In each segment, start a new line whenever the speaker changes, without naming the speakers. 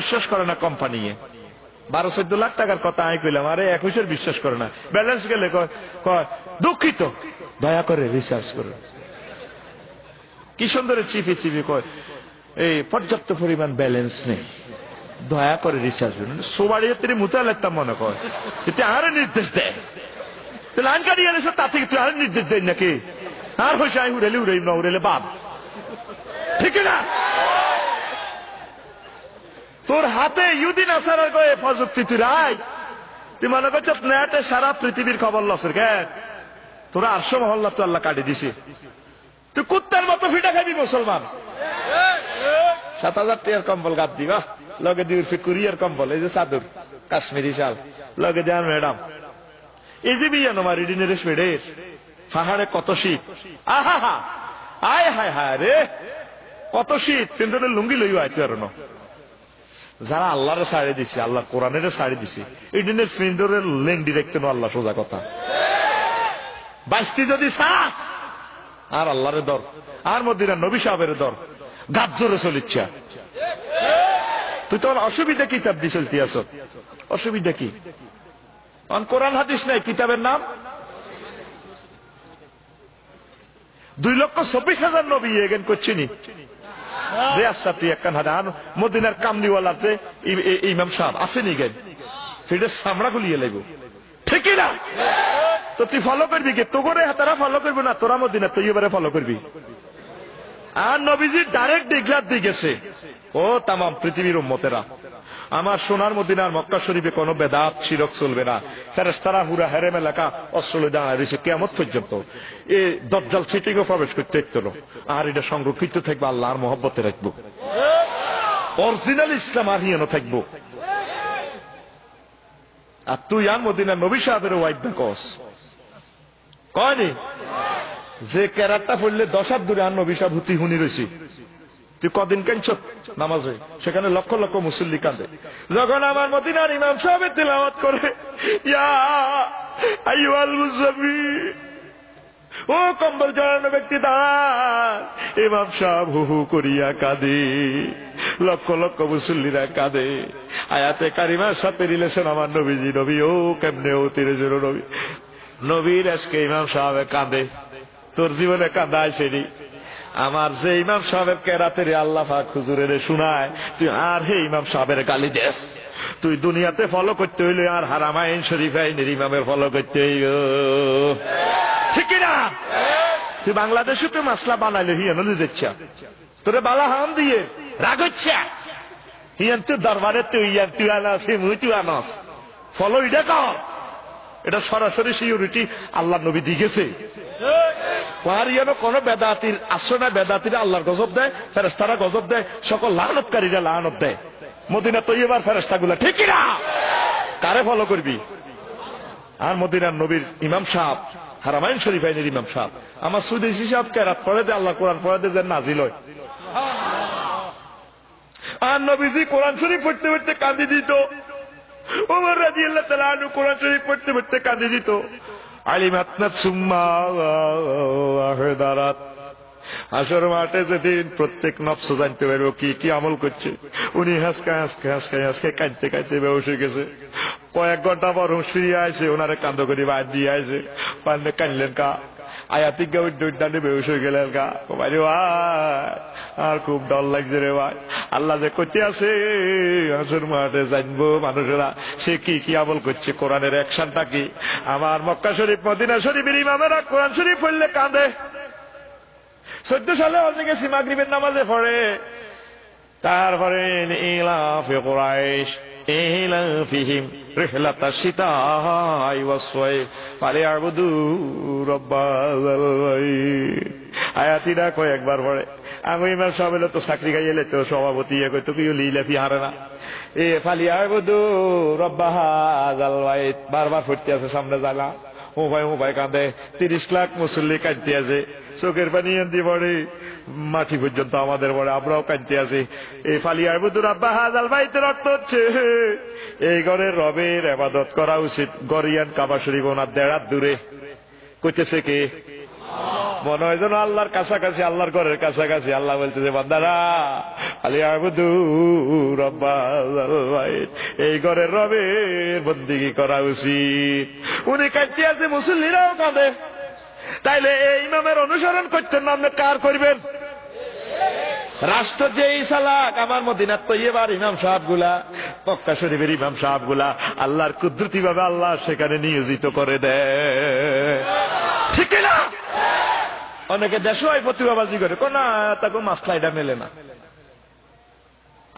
বিশ্বাস করে না কোম্পানি বারো চোদ্দ লাখ টাকার কথা আমি কইলাম, আরে একুশের বিশ্বাস করে না। ব্যালেন্স গেলে দুঃখিত। দয়া করে রিসার্চ করুন। কি সুন্দর চিপি চিপি কয়, এই পর্যাপ্ত পরিমাণ ব্যালেন্স নেই। দয়া করে রিসার্চ করুন। সোবাড়িয়ে তিনি মুতে লাগতাম মনে কয় এতে আরে নির্দেশ দেয় তাহলে আইন কাটিয়ে গেছে তা থেকে তুই আরে নির্দেশ দেয় নাকি? আর হয়েছে আই উড়েলে উড়াই না উড়েলে বাদ ঠিক না? তোর হাতে ইউদিন আসার গয়ে প্রযুক্তি তুই রাই তুই মনে করছ নেটে সারা পৃথিবীর খবর লসের কে? তোরা আটশো মহল্লা তো আল্লাহ কাটি দিছি। তুই কুত্তার মতো ফিটা খাবি, মুসলমান। সাত হাজার টিয়ার কম্বল গাদ দিবা। লগে দি উর্ফে কুরিয়ার কম্বল, এই যে চাদর কাশ্মীরি শাল লগে যান ম্যাডাম। এই যে বিয়ে নোমা রিডিনের স্পেডের পাহাড়ে কত শীত। আহা, হা, আয়, হায় হায়, রে। কত শীত। কিন্তু লুঙ্গি লইও আইতে পারো না। যারা আল্লাহরে ছাড়ে দিছে, আল্লাহ কোরআনের ছাড়ে দিছে, এই দিনের ফ্রেন্ডের লেংডি দেখতে আল্লাহ সোজা কথা। বাইশটি যদি শ্বাস আর আল্লাহরে দর, আর মদিনা নবী সাহেবের দর, গাজ্জরে চলিচ্ছা। তুই তোর অসুবিধা কিতাব দিয়ে চলতি আস অসুবিধা কি? কোরআন হাদিস নাই, কিতাবের নাম? দুই লক্ষ চব্বিশ হাজার নবী এগেন করছিনি। মদিনার ইমাম সাহেব গেন খুলিয়ে লাগব ঠিক না তো তুই ফলো করবি কি তোরে তারা ফলো করবি না তোরা মদিনা তুই এবারে ফলো করবি আর নবীজি ডাইরেক্ট ডিগ্লার দিয়ে গেছে ও তাম পৃথিবীর উম্মতেরা আমার সোনার মদিনার মক্কা শরীফে কোনো বেদাত শিরক চলবে না। ফেরেস্তারা হুরা হেরেম এলাকা অস্ত্র দাঁড়ায় রয়েছে। কেমন পর্যন্ত এ দজ্জাল সিটিংও প্রবেশ করতে হতো আর এটা সংরক্ষিত থাকবে আল্লাহর মহব্বতে রাখব। অরিজিনাল ইসলাম আর হিয়ানো থাকব। আর তুই আর মদিনা নবী সাহেবের ওয়াইফ কস। কয়নি যে ক্যারাটটা পড়লে দশ হাত দূরে আর নবী সাহেব হুতি হুনি রয়েছি। তুই কদিন কেন নামাজে সেখানে লক্ষ লক্ষ মুসল্লি কাঁদে। যখন আমার মদিনার ইমাম সাহেব তিলাওয়াত করে ও কম্বল জড়ানো ব্যক্তি, দাঁড়ান। ইমাম সাহেব হু হু করিয়া কাঁদে। লক্ষ লক্ষ মুসল্লিরা কাঁদে। আয়াতে কারিমার সাথে রিলেশন আমার নবীজি, নবী, ও কেমনে ও তিরে জোর নবী। নবীর আজকে ইমাম সাহেব কাঁদে। তোর জীবনে কাঁদায় সেরি আমার যে ইমাম সাহেবের কেরাতে রে আল্লাহ পাক হুজুরের শুনায়, তুই আর হে ইমাম সাহেবের গালি দেস। তুই দুনিয়াতে ফলো করতে হইলে আর হারামাইন শরীফ আইনের ইমামের ফলো করতে হইব। ঠিক না? তুই বাংলাদেশে তুই মাসলা বানাইলে, হিয়ান যাচ্ছা। তোরে বালা হাম দিয়ে। রাগ হচ্ছে? হিয়ান, তুই দরবারে তুই ইয়ান তুই আনাস মুই তুই আনাস। ফলো এটা কর। এটা সরাসরি সিউরিটি আল্লাহ নবী দিয়ে গেছে। পাহাড়িয়ানো কোন বেদাতির আশ্রয় না বেদাতিরা আল্লাহর গজব দেয় ফেরেস্তারা গজব দেয়, সকল লানতকারীরা লানত দেয়। মদিনা তো এবার ফেরেস্তা গুলা ঠিক না কারে ফলো করবি? আর মদিনার নবীর ইমাম সাহেব, হারামাইন শরীফ আইনের ইমাম সাহেব। আমার সুদেশি সাহেব কেরাত পড়ে দে আল্লাহ কোরআন পড়ে দে যে নাজিল আর নবীজি কোরআন শরীফ পড়তে পড়তে কাঁদি দিত। ওমর রাজি আল্লাহ তালা আনু কোরআন শরীফ পড়তে পড়তে কাঁদি দিত। আলিমাত নাফসুম্মা দারাত আসর মাঠে যেদিন প্রত্যেক নফস জানতে পারবে কি কি আমল করছে, উনি হাসকা হাসকা হাসকা, হাসকে কাঁদতে কাঁদতে বেউসে গেছে। কয়েক ঘণ্টা পর হুঁশ ফিরিয়ে আইছে ওনারে কান্দ করে বাইর দিয়ে আইছে। পান্ডে কা আয়াতিক গা উড্ড উড্ডানে বেউস হয়ে গেলেন ভাই ভাই, আর খুব ডর লাগছে রে ভাই। আল্লাহ যে করতে আছে, হাসুর মাঠে জানব মানুষেরা, সে কি কি আমল করছে? কোরআনের অ্যাকশনটা কি? আমার মক্কা শরীফ, মদিনা শরীফের ইমামেরা কোরআন শরীফ পড়লে কাঁদে। চোদ্দ সালে হজে গেছি, মাগরিবের নামাজে পড়ে। তারপরে ইলাফে কোরাইশ, ইলাফিহিম রিহলাতা শিতাই ওয়াসওয়াই ফালিয়াবুদু আয়াতি বাইত কয় একবার পড়ে, আমি ইমাম সাহেব এলে তো চাকরি গাইলে তো সভাপতি ইয়ে কই তো কি লিলাফি হারে না। এ ফালি ফালিয়াবুদু রাব্বাহাল বাইত বারবার ফুটতে আছে সামনে জানা মোবাই কান্দে। কাঁদে তিরিশ লাখ মুসল্লি কাঁদতে আছে। চোখের পানি আনতে পড়ে। মাটি পর্যন্ত আমাদের পড়ে, আমরাও কাঁদতে আছি। এই ফালিয়ার বুধুর আব্বা হাজাল ভাইতে রক্ত হচ্ছে। এই ঘরে রবের আবাদত করা উচিত। গরিয়ান কাবা শরীফ ওনার দেড়ার দূরে। কইতেছে কে? মনে হয় যেন আল্লাহর কাছাকাছি, আল্লাহর ঘরের কাছাকাছি। আল্লাহ বলতেছে, বান্দারা, আলী আবুদু এই ঘরের রবের বন্দিগি করা উচিত। উনি কাঁদতে আছে, মুসল্লিরাও কাঁদে। তাইলে এই ইমামের অনুসরণ করতেন না কার করবেন? রাষ্ট্র যে ইসালাক আমার মদিনার এবার ইমাম সাহেবগুলা মক্কা শরীফের ইমাম সাহেবগুলা আল্লাহর কুদরতি ভাবে আল্লাহ সেখানে নিয়োজিত করে দেয়। ঠিক না অনেকে দেশলাই প্রতিভাবাজি করে। কোন তাকে মাসলা এটা মেলে না।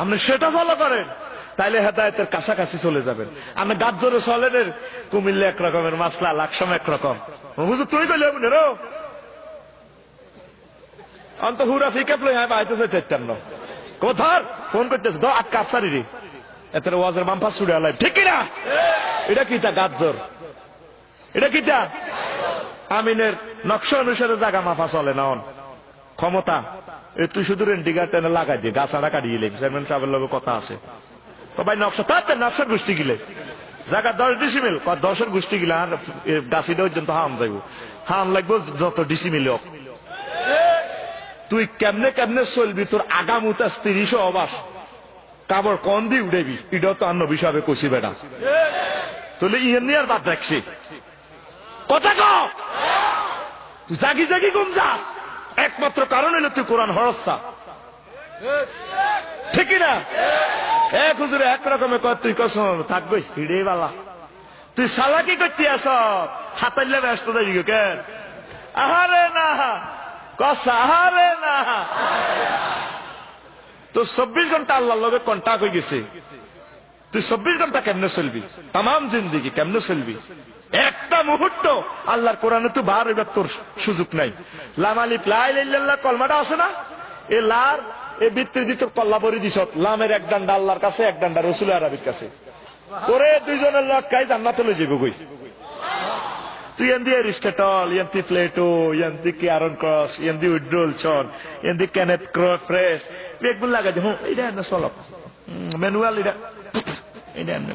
আপনি সেটা ফলো করেন, তাইলে হেদায়তের কাছাকাছি চলে যাবেন। আপনি গাছ ধরে চলেন কুমিল্লা এক রকমের মাসলা লাকসাম একরকম হুজুর, তুই অন্ত হুরা হ্যাঁ আইতেছে কোথার ফোন করতেছে দ আট কাপসারি রে এতের ওয়াজের বাম্পা ছুড়ে আলাই ঠিক কি না এটা কি তা গাজ্জর? এটা কি তা আমিনের নকশা অনুসারে জায়গা মাফা চলে না ক্ষমতা, এ তুই শুধু রেন্টিগার টেনে লাগাই দিয়ে গাছাড়া কাটিয়ে লেগ চেয়ারম্যান লগে কথা আছে। তো ভাই, নকশা, তার নকশার গোষ্ঠী গিলে। জায়গা দশ ডিসিমিল দশের গোষ্ঠী গিলে, আর গাছিটা পর্যন্ত হাম যাইব। হাম লাগবো যত ডিসিমিল হোক। তুই কেমনে কেমনে চলবি, তোর আগামুতা তিরিশ অবাস কাবর কন দি উঠেবি এটাও তো অন্য বিষয়ে কষি বেটা। তাহলে ইয়ে নিয়ে আর বাদ রাখছি। কথা ক তুই জাগি জাগি কম যাস একমাত্র কারণ হলো তুই কোরআন হরসা ঠিক না? এক হুজুরে, এক রকমে কর তুই কসম থাকবে হিড়ে বালা। তুই সালা কি করতে আস। হাতাইলে ব্যস্ত যাই কেন আহারে না। কসা, আহারে না। তো চব্বিশ ঘণ্টা আল্লাহর লগে কন্টাক্ট হয়ে গেছে। তুই চব্বিশ ঘণ্টা কেমনে চলবি? তাম জিন্দিগি কেমনে চলবি? একটা মুহূর্ত। আল্লাহর কোরআনে তুই বার তোর সুযোগ নাই। লামালি প্লাই লাইল্লাহ কলমাটা আছে না? এ লার, এ বৃত্তির ভিতর কল্লা ভরি দিস লামের এক ডান্ডা আল্লাহর কাছে, এক ডান্ডা রসুল আরবির কাছে। তোরে দুইজনের লটকাই জান্নাতে লই যাব কই? তুই এরিস্টটল এন্দি প্লেটো, এন্দি ক্যারন ক্রস, এন্দি উইড্রোলসন এন্দি কেনেথ ক্রেস বেগুন লাগা যে হুম এটা এনে চলক ম্যানুয়াল এটা এটা এমনি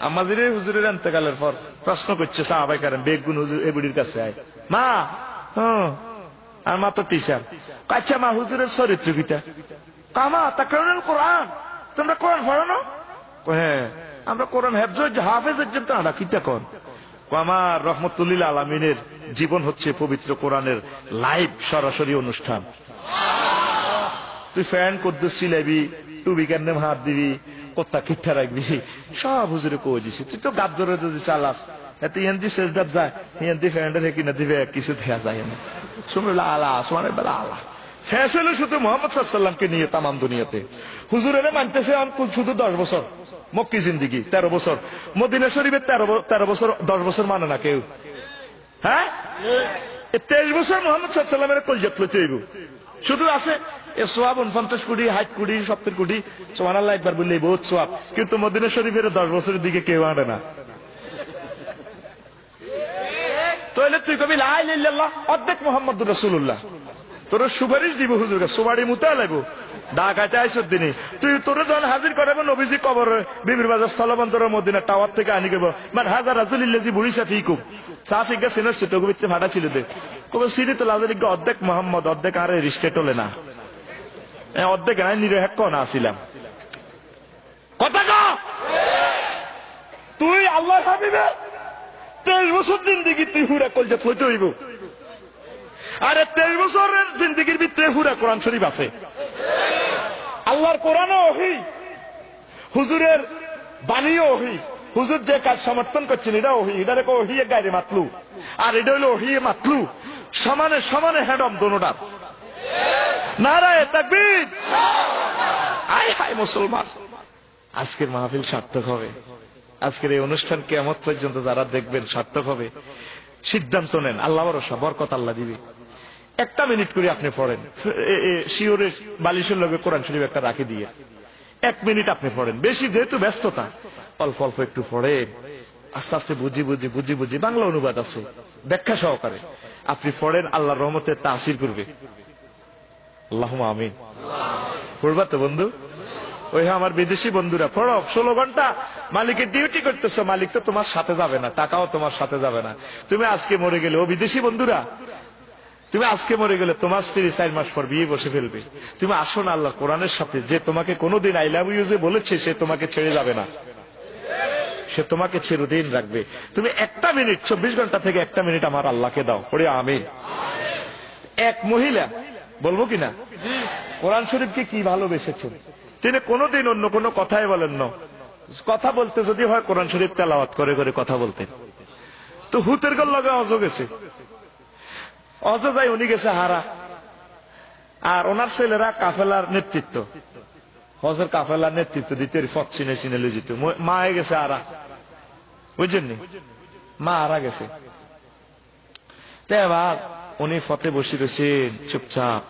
আমাদের হুজুরের পর প্রশ্ন করছে বেগুন হুজুর কাছে আয়। মা হ্যাঁ আর মা তো টিচার আচ্ছা মা, হুজুরের চরিত্র কিটা? কামা তা কারণ কোরআন। তোমরা কোরআন পড়ো না? হ্যাঁ। আমরা কোরআন হেফজ হাফেজ একজন তো আমরা কিটা কন? আমার রহমতুল্লিল আলমিনের জীবন হচ্ছে পবিত্র কোরআনের লাইভ সরাসরি অনুষ্ঠান। তুই ফ্যান কদ্দুস সিলাবি টুবি কেমনে হাত দিবি? কত্তা কিঠা রাখবি। সব হুজুরে কই দিছি? তুই তো গাদ ধরে যদি চালাস এতে ইয়ান্দি সেজদার যায়, ইয়ান্দি ফ্যানটা থেকে না দিবে, কিছু দেখা যায় না। শুনল আলা সুমানের বেলা আলা ফ্যাসেল শুধু মোহাম্মদ সাল্লামকে নিয়ে তামাম দুনিয়াতে। হুজুরের মানতেছে শুধু দশ বছর। মক্কি জিন্দিগি, তেরো বছর। মদিনা শরীফের তেরো তেরো বছর, দশ বছর মানে না কেউ। হ্যাঁ? তেইশ বছর মোহাম্মদ সাল্লামের কলজাত লইতে হইব। শুধু আছে। সোয়াব উনপঞ্চাশ কোটি হাইট কোটি, সত্তর কোটি। সোমান আল্লাহ একবার বললে বহুত সোয়াব। কিন্তু মদিনা শরীফের দশ বছরের দিকে কেউ আনে না। তোর সুপারিশ দিব হুজুর সুবাড়ি মুতে লাগবো ঢাকাতে আইসর দিনে তুই তোর যখন হাজির করাবো নবীজি কবর বিবির বাজার স্থলবন্দর মদিনা টাওয়ার থেকে আনি গেব মানে হাজার রাজুল ইল্লাজি বুড়ি সাথে ইকুব চা সিগা সিনের সিটো বিচ্ছে ভাটা ছিল দে। কবে সিরি তো অর্ধেক মোহাম্মদ অর্ধেক আরে রিস্কে টলে না। অর্ধেক নিরহেক না আসিলাম। কথা ক তুই আল্লাহ হাবিবে তেইশ বছর জিন্দিগি তুই হুরা কলজে ফইতে হইব। আরে তেইশ বছরের জিন্দিগির ভিতরে হুরা কোরআন শরীফ আছে। আল্লাহর কোরআনও ওহি। হুজুরের বাণীও ওহি। হুজুর যে কাজ সমর্থন করছেন এটা ওহি। এটা রেখে ওহি গায়ে মাতলু। আর এটা হইল ওহি মাতলু। সমানে সমানে হ্যাডম দোনোটার। নারায় তাকবীর। আয় হায় মুসলমান। আজকের মাহফিল সার্থক হবে। আজকের এই অনুষ্ঠান কেমত পর্যন্ত যারা দেখবেন সার্থক হবে। সিদ্ধান্ত নেন। আল্লাহ ভরসা, বরকত আল্লাহ দিবে। একটা মিনিট করে আপনি পড়েন। শিওরের বালিশের লগে কোরআন শরীফ একটা রাখি দিয়ে। এক মিনিট আপনি পড়েন। বেশি যেহেতু ব্যস্ততা, অল্প অল্প একটু পড়েন। আস্তে আস্তে বুঝি বুঝি বুঝি বুঝি বাংলা অনুবাদ আছে। ব্যাখ্যা সহকারে। আপনি পড়েন, আল্লাহ রহমতের তাসির করবে। আল্লাহ আমিন। পড়বা তো বন্ধু? ওই হ্যাঁ আমার বিদেশি বন্ধুরা, পড়ো। ষোলো ঘণ্টা মালিকের ডিউটি করতেছো, মালিক তো তোমার সাথে যাবে না, টাকাও তোমার সাথে যাবে না। তুমি আজকে মরে গেলে, ও বিদেশি বন্ধুরা তুমি আজকে মরে গেলে তোমার স্ত্রী চার মাস পর বিয়ে বসে ফেলবে। তুমি আসো না আল্লাহ কোরআনের সাথে। যে তোমাকে কোনোদিন আই লাভ ইউ যে বলেছে, সে তোমাকে ছেড়ে যাবে না। সে তোমাকে চিরদিন রাখবে। তুমি একটা মিনিট, চব্বিশ ঘণ্টা থেকে একটা মিনিট আমার আল্লাহকে দাও। পড়ে আমিন। এক মহিলা, বলব কিনা কোরআন শরীফকে কি ভালোবেসেছেন তিনি কোনোদিন অন্য কোনো কথাই বলেন না। কথা বলতে যদি হয়, কোরআন শরীফ তেলাওয়াত করে করে কথা বলতেন। তো হুতের গল লগে অজ গেছে অজ যাই উনি গেছে হারা। আর ওনার ছেলেরা কাফেলার নেতৃত্ব। হজের কাফেলার নেতৃত্ব দিতে ফত চিনে চিনে লিজিত মা হয়ে গেছে আরা বুঝলেন মা আরা গেছে। এবার উনি ফতে বসে গেছেন চুপচাপ।